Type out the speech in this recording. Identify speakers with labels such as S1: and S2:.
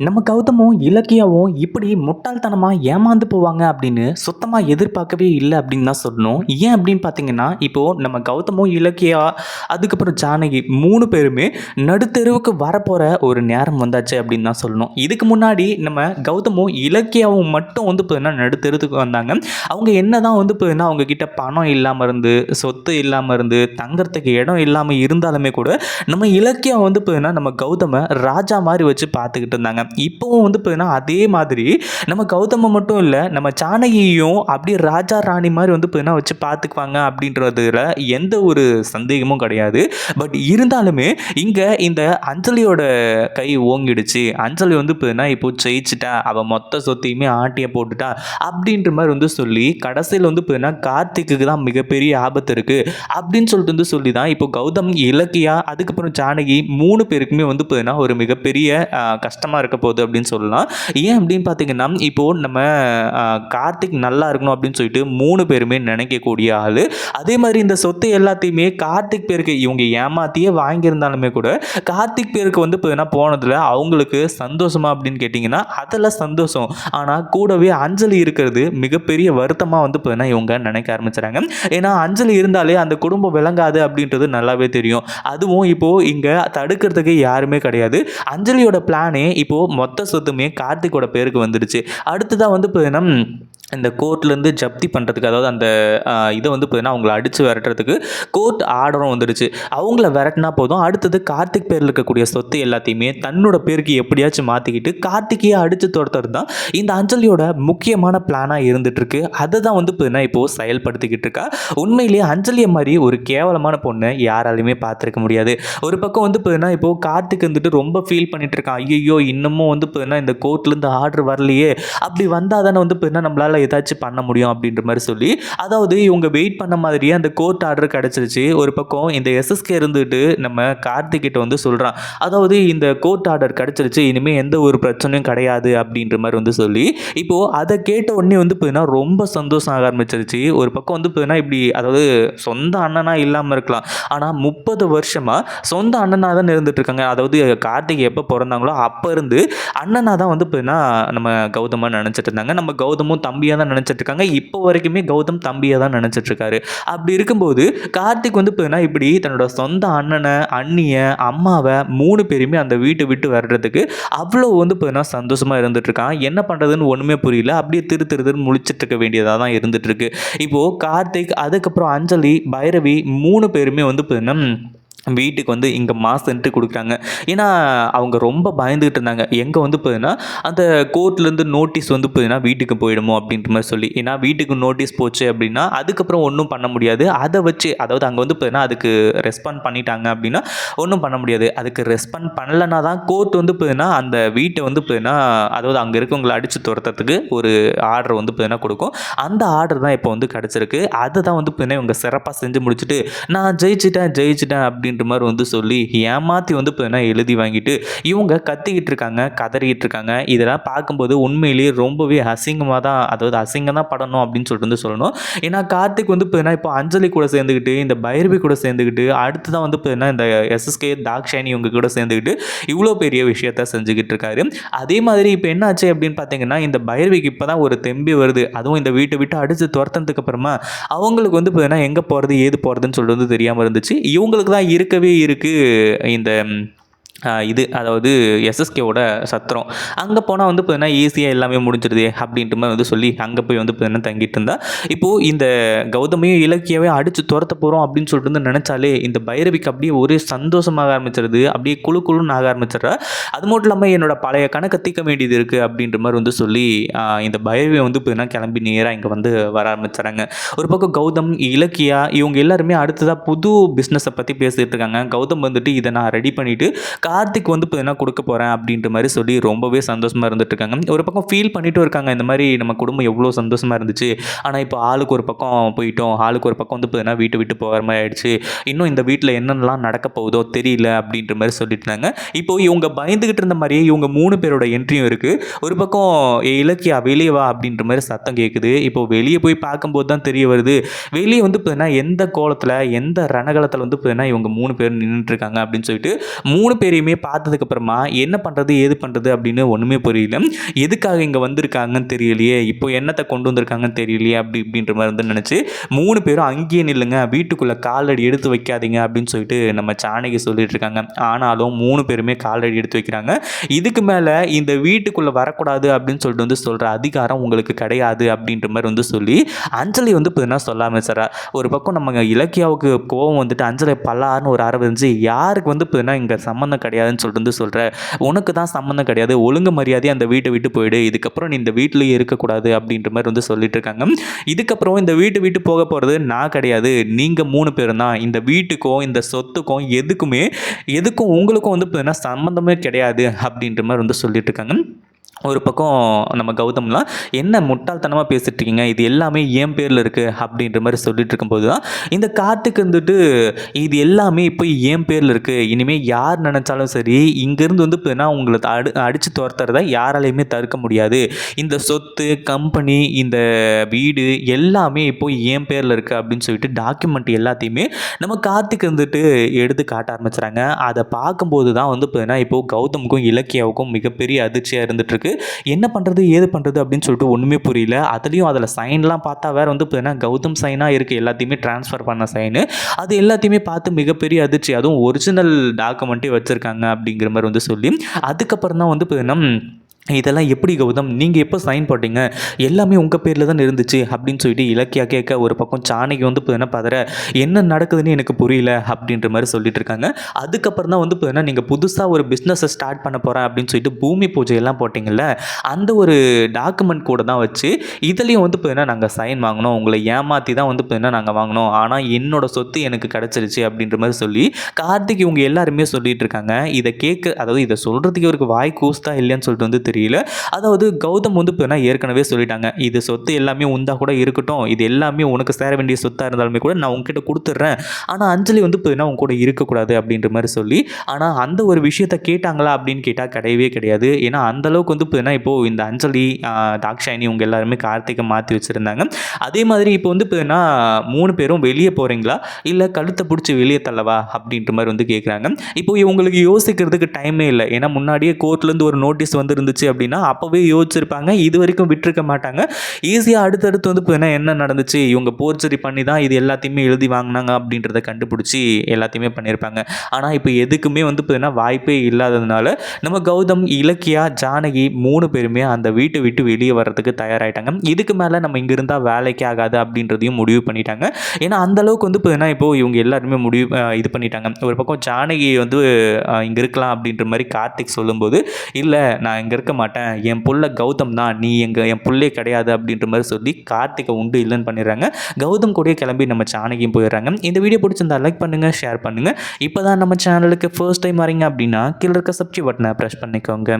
S1: நம்ம கௌதமும் இலக்கியாவும் இப்படி முட்டாள்தனமாக ஏமாந்து போவாங்க அப்படின்னு சுத்தமாக எதிர்பார்க்கவே இல்லை அப்படின்னு தான் சொல்லணும். ஏன் அப்படின்னு பார்த்தீங்கன்னா இப்போது நம்ம கௌதமும் இலக்கியா அதுக்கப்புறம் ஜானகி மூணு பேருமே நடுத்தெருவுக்கு வரப்போகிற ஒரு நேரம் வந்தாச்சு அப்படின்னு தான் சொல்லணும். இதுக்கு முன்னாடி நம்ம கௌதமும் இலக்கியாவும் மட்டும் வந்து பார்த்தீங்கன்னா நடுத்தெருவுக்கு வந்தாங்க. அவங்க என்ன தான் வந்து பார்த்தீங்கன்னா அவங்கக்கிட்ட பணம் இல்லாமல் இருந்து சொத்து இல்லாமல் இருந்து தங்கறதுக்கு இடம் இல்லாமல் இருந்தாலுமே கூட நம்ம இலக்கியா வந்து பார்த்தீங்கன்னா நம்ம கௌதமை ராஜா மாதிரி வச்சு பார்த்துக்கிட்டு இருந்தாங்க. இப்போவும் வந்து பார்த்தீங்கன்னா அதே மாதிரி நம்ம கௌதம மட்டும் இல்லை நம்ம ஜானகியையும் அப்படியே ராஜா ராணி மாதிரி வந்து பார்த்தீங்கன்னா வச்சு பார்த்துக்குவாங்க அப்படின்றதுல எந்த ஒரு சந்தேகமும் கிடையாது. பட் இருந்தாலுமே இங்கே இந்த அஞ்சலியோட கை ஓங்கிடுச்சு. அஞ்சலி வந்து பார்த்தீங்கன்னா இப்போ ஜெயிச்சிட்டா அவள் மொத்த சொத்தையுமே ஆட்டியை போட்டுட்டா அப்படின்ற மாதிரி வந்து சொல்லி கடைசியில் வந்து பார்த்தீங்கன்னா கார்த்திக்கு தான் மிகப்பெரிய ஆபத்து இருக்குது அப்படின்னு சொல்லிட்டு வந்து சொல்லி தான் இப்போ கௌதம் இலக்கியா அதுக்கப்புறம் ஜானகி மூணு பேருக்குமே வந்து பார்த்தீங்கன்னா ஒரு மிகப்பெரிய கஷ்டமாக இருக்க போகுது அப்படின்னு சொல்லலாம். ஏன் அப்படின்னு பார்த்தீங்கன்னா இப்போது நம்ம கார்த்திக் நல்லா இருக்கணும் அப்படின்னு சொல்லிட்டு மூணு பேருமே நினைக்கக்கூடிய ஆள். அதே மாதிரி இந்த சொத்து எல்லாத்தையுமே கார்த்திக் பேருக்கு இவங்க ஏமாத்தியே வாங்கியிருந்தாலுமே கூட கார்த்திக் பேருக்கு வந்து பார்த்தீங்கன்னா போனதில் அவங்களுக்கு சந்தோஷமா அப்படின்னு கேட்டிங்கன்னா அதில் சந்தோஷம். ஆனால் கூடவே அஞ்சலி இருக்கிறது மிகப்பெரிய வருத்தமாக வந்து பார்த்தீங்கன்னா இவங்க நினைக்க ஆரம்பிச்சுறாங்க. ஏன்னா அஞ்சலி இருந்தாலே அந்த குடும்பம் விளங்காது அப்படின்றது நல்லாவே தெரியும். அதுவும் இப்போது இங்கே தடுக்கிறதுக்கு யாருமே கிடையாது. அஞ்சலியோட பிளானே இப்போது மொத்த சொத்துமே கார்த்திகோட பேருக்கு வந்துடுச்சு. அடுத்ததாக வந்து பார்த்தீங்கன்னா இந்த கோர்ட்லேருந்து ஜப்தி பண்ணுறதுக்கு அதாவது அந்த இதை வந்து பார்த்தீங்கன்னா அவங்கள அடித்து விரட்டுறதுக்கு கோர்ட் ஆர்டரும் வந்துடுச்சு. அவங்கள விரட்டினா போதும். அடுத்தது கார்த்திக் பேரில் இருக்கக்கூடிய சொத்து எல்லாத்தையுமே தன்னோட பேருக்கு எப்படியாச்சும் மாற்றிக்கிட்டு கார்த்திகையை அடித்து துரத்துறது தான் இந்த அஞ்சலியோட முக்கியமான பிளானாக இருந்துகிட்ருக்கு அதை தான் வந்து பார்த்தீங்கன்னா இப்போது செயல்படுத்திக்கிட்டு இருக்கா. உண்மையிலேயே அஞ்சலியை மாதிரி ஒரு கேவலமான பொண்ணை யாராலையுமே பார்த்துருக்க முடியாது. ஒரு பக்கம் வந்து பார்த்தீங்கன்னா இப்போது கார்த்திக் வந்துட்டு ரொம்ப ஃபீல் பண்ணிட்டு இருக்கான். ஐயோ இன்னமும் வந்து பார்த்தீங்கன்னா இந்த கோர்ட்லேருந்து ஆர்டர் வரலையே. அப்படி வந்தால் தானே வந்து பார்த்தீங்கன்னா நம்மளால் ஏதாச்சும் பண்ண முடியும் அப்படின்ற மாதிரி சொல்லி அதாவது இவங்க வெயிட் பண்ண மாதிரியே அந்த கோர்ட் ஆர்டர் கிடச்சிருச்சு. ஒரு பக்கம் இந்த எஸ்எஸ்கே இருந்துட்டு நம்ம கார்த்திகிட்ட வந்து சொல்கிறான் அதாவது இந்த கோர்ட் ஆர்டர் கிடச்சிருச்சு இனிமேல் எந்த ஒரு பிரச்சனையும் கிடையாது அப்படின்ற மாதிரி வந்து சொல்லி இப்போது அதை கேட்ட உடனே வந்து பார்த்தீங்கன்னா ரொம்ப சந்தோஷம் ஆக ஆரம்பிச்சிருச்சு. ஒரு பக்கம் வந்து பார்த்தீங்கன்னா இப்படி அதாவது சொந்த அண்ணனாக இல்லாமல் இருக்கலாம். ஆனால் முப்பது வருஷமாக சொந்த அண்ணனாக தான் இருந்துட்டு இருக்காங்க. அதாவது கார்த்திக் எப்போ பிறந்தாங்களோ அப்போ இருந்து அண்ணனாக தான் வந்து பார்த்தீங்கன்னா நம்ம கௌதமாக நினச்சிட்டு இருந்தாங்க. நம்ம கௌதமும் தம்பி தம்பியாக தான் நினச்சிட்ருக்காங்க இப்போ வரைக்குமே கௌதம் தம்பியாக தான் நினச்சிட்ருக்காரு அப்படி இருக்கும்போது கார்த்திக் வந்து பார்த்தீங்கன்னா இப்படி தன்னோட சொந்த அண்ணனை அண்ணியை அம்மாவை மூணு பேருமே அந்த வீட்டை விட்டு வர்றதுக்கு அவ்வளோ வந்து பார்த்தீங்கன்னா சந்தோஷமாக இருந்துட்டுருக்கான் என்ன பண்ணுறதுன்னு ஒன்றுமே புரியல. அப்படியே திரு திருன்னு முழிச்சிட்டு இருக்க வேண்டியதாக தான் இருந்துகிட்ருக்கு இப்போது கார்த்திக் அதுக்கப்புறம் அஞ்சலி பைரவி மூணு பேருமே வந்து பார்த்தீங்கன்னா வீட்டுக்கு வந்து இங்கே மாஸ் என்ட்ரி கொடுக்குறாங்க. ஏன்னா அவங்க ரொம்ப பயந்துகிட்டு இருந்தாங்க. எங்கே வந்து பார்த்தீங்கன்னா அந்த கோர்ட்லேருந்து நோட்டீஸ் வந்து பார்த்தீங்கன்னா வீட்டுக்கு போயிடுமோ அப்படின்ற மாதிரி சொல்லி. ஏன்னா வீட்டுக்கு நோட்டீஸ் போச்சு அப்படின்னா அதுக்கப்புறம் ஒன்றும் பண்ண முடியாது. அதை வச்சு அதாவது அங்கே வந்து போதுன்னா அதுக்கு ரெஸ்பாண்ட் பண்ணிட்டாங்க அப்படின்னா ஒன்றும் பண்ண முடியாது. அதுக்கு ரெஸ்பாண்ட் பண்ணலைன்னா தான் கோர்ட் வந்து போதுன்னா அந்த வீட்டை வந்து போதுன்னா அதாவது அங்கே இருக்கவங்களை அடித்து துரத்துறதுக்கு ஒரு ஆர்டர் வந்து போதுன்னா கொடுக்கும். அந்த ஆர்டர் தான் இப்போ வந்து கிடச்சிருக்கு. அதை தான் வந்து பார்த்தீங்கன்னா இவங்க சிறப்பாக செஞ்சு முடிச்சுட்டு நான் ஜெயிச்சிட்டேன் ஜெயிச்சிட்டேன் அப்படின்னு அப்படின்ற மாதிரி வந்து சொல்லி ஏமாற்றி வந்து பார்த்தீங்கன்னா எழுதி வாங்கிட்டு இவங்க கத்திக்கிட்டு இருக்காங்க கதறிக்கிட்டு இருக்காங்க. இதெல்லாம் பார்க்கும்போது உண்மையிலேயே ரொம்பவே அசிங்கமாக தான் அதாவது அசிங்கம் தான் படணும் அப்படின்னு சொல்லிட்டு வந்து சொல்லணும். ஏன்னா கார்த்திக் வந்து பார்த்தீங்கன்னா இப்போ அஞ்சலி கூட சேர்ந்துக்கிட்டு இந்த பைரவி கூட சேர்ந்துக்கிட்டு அடுத்து தான் வந்து பார்த்தீங்கன்னா இந்த எஸ்எஸ்கே தாக்ஷானி இவங்க கூட சேர்ந்துக்கிட்டு இவ்வளோ பெரிய விஷயத்த செஞ்சுக்கிட்டு இருக்காரு. அதே மாதிரி இப்போ என்ன ஆச்சு அப்படின்னு பார்த்தீங்கன்னா இந்த பைரவிக்கு இப்போ தான் ஒரு தெம்பி வருது. அதுவும் இந்த வீட்டை விட்டு அடித்து துரத்துனதுக்கு அப்புறமா அவங்களுக்கு வந்து பார்த்தீங்கன்னா எங்கே போகிறது ஏது போகிறதுன்னு சொல்லிட்டு வந்து தெரியாமல் இருந்துச்சு. இவங்களுக்கு தான் இரு இருக்கவே இருக்குது இந்த இது அதாவது எஸ்எஸ்கேவோட சத்திரம். அங்கே போனால் வந்து பார்த்தீங்கன்னா ஈஸியாக எல்லாமே முடிஞ்சிருது அப்படின்ட்டு மாதிரி வந்து சொல்லி அங்கே போய் வந்து பார்த்தீங்கன்னா தங்கிட்டு இருந்தா. இப்போது இந்த கௌதமையும் இலக்கியவே அடித்து துரத்த போகிறோம் அப்படின்னு சொல்லிட்டு வந்து நினச்சாலே இந்த பைரவிக்கு அப்படியே ஒரே சந்தோஷமாக ஆரம்பிச்சிருது. அப்படியே குழு குழுன்னு ஆக ஆரம்பிச்சிடுறா. அது மட்டும் இல்லாமல் என்னோட பழைய கணக்கை தீக்க வேண்டியது இருக்குது அப்படின்ற மாதிரி வந்து சொல்லி இந்த பைரவி வந்து பார்த்தீங்கன்னா கிளம்பி நேராக இங்கே வந்து வர ஆரம்பிச்சிடுறாங்க. ஒரு பக்கம் கௌதம் இலக்கியா இவங்க எல்லாருமே அடுத்ததாக புது பிஸ்னஸை பற்றி பேசிகிட்டு இருக்காங்க. கௌதம் வந்துட்டு இதை நான் ரெடி பண்ணிவிட்டு கார்த்திக் வந்து பார்த்தீங்கன்னா கொடுக்க போகிறேன் அப்படின்ற மாதிரி சொல்லி ரொம்பவே சந்தோஷமாக இருந்துட்டு இருக்காங்க ஒரு பக்கம் ஃபீல் பண்ணிட்டும் இருக்காங்க. இந்த மாதிரி நம்ம குடும்பம் எவ்வளோ சந்தோஷமாக இருந்துச்சு. ஆனால் இப்போ ஆளுக்கு ஒரு பக்கம் போயிட்டோம். ஆளுக்கு ஒரு பக்கம் வந்து பார்த்தீங்கன்னா வீட்டு விட்டு போகிற மாதிரி ஆயிடுச்சு. இன்னும் இந்த வீட்டில் என்னென்னலாம் நடக்க போகுதோ தெரியல அப்படின்ற மாதிரி சொல்லிட்டு இருந்தாங்க இப்போ இவங்க பயந்துக்கிட்டு இருந்த மாதிரியே இவங்க மூணு பேரோட என்ட்ரியும் இருக்குது ஒரு பக்கம் இலக்கியா வெளியே வா அப்படின்ற மாதிரி சத்தம் கேட்குது இப்போ வெளியே போய் பார்க்கும்போது தான் தெரிய வருது. வெளியே வந்து பார்த்தீங்கன்னா எந்த கோலத்தில் எந்த ரணகலத்தில் வந்து பார்த்தீங்கன்னா இவங்க மூணு பேர் நின்றுட்டு இருக்காங்க அப்படின்னு சொல்லிட்டு மூணு பேர் பேரையுமே பார்த்ததுக்கப்புறமா என்ன பண்ணுறது ஏது பண்ணுறது அப்படின்னு ஒன்றுமே புரியல. எதுக்காக இங்கே வந்திருக்காங்கன்னு தெரியலையே இப்போ என்னத்தை கொண்டு வந்திருக்காங்கன்னு தெரியலையே அப்படி இப்படின்ற மாதிரி வந்து நினச்சி மூணு பேரும் அங்கேயே நில்லுங்க வீட்டுக்குள்ளே காலடி எடுத்து வைக்காதீங்க அப்படின்னு சொல்லிட்டு நம்ம சாணகி சொல்லிட்டு இருக்காங்க. ஆனாலும் மூணு பேருமே காலடி எடுத்து வைக்கிறாங்க. இதுக்கு மேலே இந்த வீட்டுக்குள்ளே வரக்கூடாது அப்படின்னு சொல்லிட்டு வந்து சொல்கிற அதிகாரம் உங்களுக்கு கிடையாது அப்படின்ற மாதிரி வந்து சொல்லி அஞ்சலி வந்து இப்போ சொல்லாமல் சார் ஒரு பக்கம் நம்ம இலக்கியாவுக்கு கோவம் வந்துட்டு அஞ்சலி பல்லாருன்னு ஒரு அரை யாருக்கு வந்து இப்போ இங்கே சம்மந்தம் கிடையாதுன்னு சொல்லிட்டு வந்து சொல்கிற உனக்கு தான் சம்மந்தம் கிடையாது ஒழுங்கு மரியாதையை அந்த வீட்டை விட்டு போயிடு இதுக்கப்புறம் நீ இந்த வீட்டிலேயே இருக்கக்கூடாது அப்படின்ற மாதிரி வந்து சொல்லிட்டு இருக்காங்க. இதுக்கப்புறம் இந்த வீட்டு விட்டு போக போகிறது நான் கிடையாது நீங்கள் மூணு பேரும் தான். இந்த வீட்டுக்கும் இந்த சொத்துக்கும் எதுக்குமே எதுக்கும் உங்களுக்கும் வந்து பார்த்தீங்கன்னா சம்மந்தமே கிடையாது அப்படின்ற மாதிரி வந்து சொல்லிட்டு இருக்காங்க. ஒரு பக்கம் நம்ம கௌதம்லாம் என்ன முட்டாள்தனமாக பேசிகிட்டு இருக்கீங்க இது எல்லாமே என் பேரில் இருக்குது அப்படின்ற மாதிரி சொல்லிட்டு இருக்கும்போது தான் இந்த கார்த்திக் வந்துட்டு இது எல்லாமே இப்போ என் பேரில் இருக்குது இனிமேல் யார் நினச்சாலும் சரி இங்கேருந்து வந்து இப்போனா உங்களை அடி அடித்து துரத்துறத யாராலையுமே தடுக்க முடியாது. இந்த சொத்து கம்பெனி இந்த வீடு எல்லாமே இப்போ என் பேரில் இருக்குது அப்படின்னு சொல்லிட்டு டாக்குமெண்ட் எல்லாத்தையுமே நம்ம கார்த்திக் வந்துட்டு எடுத்து காட்ட ஆரம்பிச்சுறாங்க. அதை பார்க்கும்போது தான் வந்து இப்போ இப்போது கௌதமுக்கும் இலக்கியாவுக்கும் மிகப்பெரிய அதிர்ச்சியாக இருந்துகிட்ருக்கு என்ன பண்ணுறது ஏது பண்ணுறது அப்படின்னு சொல்லிட்டு ஒன்றுமே புரியல. அதுலேயும் அதில் சைன்லாம் பார்த்தா வேறு வந்து பார்த்தீங்கன்னா கௌதம் சைனாக இருக்குது எல்லாத்தையுமே ட்ரான்ஸ்ஃபர் பண்ண சைனு. அது எல்லாத்தையுமே பார்த்து மிகப்பெரிய அதிர்ச்சி. அதுவும் ஒரிஜினல் டாக்குமெண்ட்டே வச்சுருக்காங்க அப்படிங்கிற மாதிரி வந்து சொல்லி. அதுக்கப்புறம் தான் வந்து பார்த்தீங்கன்னா இதெல்லாம் எப்படி கௌதம்? நீங்கள் எப்போ சைன் போட்டீங்க? எல்லாமே உங்கள் பேரில் தான் இருந்துச்சு? அப்படின்னு சொல்லிட்டு இலக்கியா கேட்க ஒரு பக்கம் சாணகி வந்து இப்போ என்ன பதற என்ன நடக்குதுன்னு எனக்கு புரியல அப்படின்ற மாதிரி சொல்லிட்டு இருக்காங்க. அதுக்கப்புறம் தான் வந்து இப்போ நீங்கள் புதுசாக ஒரு பிஸ்னஸை ஸ்டார்ட் பண்ண போகிறேன் அப்படின்னு சொல்லிட்டு பூமி பூஜை எல்லாம் போட்டிங்கல்ல அந்த ஒரு டாக்குமெண்ட் கூட தான் வச்சு இதுலேயும் வந்து இப்போ நாங்கள் சைன் வாங்கினோம். உங்களை ஏமாற்றி தான் வந்து இப்போ நாங்கள் வாங்கினோம். ஆனால் என்னோட சொத்து எனக்கு கிடச்சிருச்சு அப்படின்ற மாதிரி சொல்லி கார்த்திக் இவங்க எல்லாருமே சொல்லிட்டு இருக்காங்க. இதை கேட்க அதாவது இதை சொல்கிறதுக்கு இவருக்கு வாய் கூஸ்தா இல்லையான்னு சொல்லிட்டு வந்து தெரியல. அதாவது கௌதம் வந்து இப்போ ஏற்கனவே சொல்லிட்டாங்க இது சொத்து எல்லாமே உந்தா கூட இருக்கட்டும் இது எல்லாமே உனக்கு சேர வேண்டிய சொத்தாக இருந்தாலுமே கூட நான் உங்ககிட்ட கொடுத்துட்றேன். ஆனால் அஞ்சலி வந்து இப்போ உங்க கூட இருக்கக்கூடாது அப்படின்ற மாதிரி சொல்லி ஆனால் அந்த ஒரு விஷயத்த கேட்டாங்களா அப்படின்னு கேட்டால் கிடையவே கிடையாது. ஏன்னா அந்தளவுக்கு வந்து இப்போ இப்போது இந்த அஞ்சலி தாக்ஷாயினி இவங்க எல்லாருமே கார்த்திகை மாற்றி வச்சுருந்தாங்க. அதே மாதிரி இப்போ வந்து இப்போ மூணு பேரும் வெளியே போகிறீங்களா இல்லை கழுத்தை பிடிச்சி வெளியே தள்ளவா அப்படின்ற மாதிரி வந்து கேட்குறாங்க இப்போ இவங்களுக்கு யோசிக்கிறதுக்கு டைமே இல்லை. ஏன்னா முன்னாடியே கோர்ட்லேருந்து ஒரு நோட்டீஸ் வந்துருந்துச்சு. நடந்துச்சு அப்படின்னா அப்போவே யோசிச்சிருப்பாங்க. இது வரைக்கும் விட்டுருக்க மாட்டாங்க. ஈஸியாக அடுத்தடுத்து வந்து இப்போ என்ன நடந்துச்சு? இவங்க போர்ச்சரி பண்ணி தான் இது எல்லாத்தையுமே எழுதி வாங்கினாங்க அப்படின்றத கண்டுபிடிச்சி எல்லாத்தையுமே பண்ணியிருப்பாங்க. ஆனால் இப்போ எதுக்குமே வந்து இப்போ வாய்ப்பே இல்லாததுனால நம்ம கௌதம் இலக்கியா ஜானகி மூணு பேருமே அந்த வீட்டை விட்டு வெளியே வர்றதுக்கு தயாராகிட்டாங்க இதுக்கு மேலே நம்ம இங்கே இருந்தால் வேலைக்கு ஆகாது அப்படின்றதையும் முடிவு பண்ணிட்டாங்க. ஏன்னா அந்த அளவுக்கு வந்து இப்போ இப்போது இவங்க எல்லாருமே முடிவு இது பண்ணிட்டாங்க. ஒரு பக்கம் ஜானகி வந்து இங்கே இருக்கலாம் அப்படின்ற மாதிரி கார்த்திக் சொல்லும்போது இல்லை நான் இங்கே இருக்க மாட்டேன். என் புள்ள கௌதம் தான். நீ எங்கள் என் புள்ளே கிடையாது அப்படின்ற மாதிரி சொல்லி கார்த்திகை உண்டு இல்லைன்னு பண்ணிடுறாங்க. கௌதம் கூடயே கிளம்பி நம்ம சாணகியும் போயிடுறாங்க. இந்த வீடியோ பிடிச்சிருந்தா லைக் பண்ணுங்கள் ஷேர் பண்ணுங்கள் இப்போ தான் நம்ம சேனலுக்கு ஃபர்ஸ்ட் டைம் வரீங்க அப்படின்னா கீழே இருக்க சப்ஸ்கிரைப் பட்டனை ப்ரெஸ் பண்ணிக்கோங்க.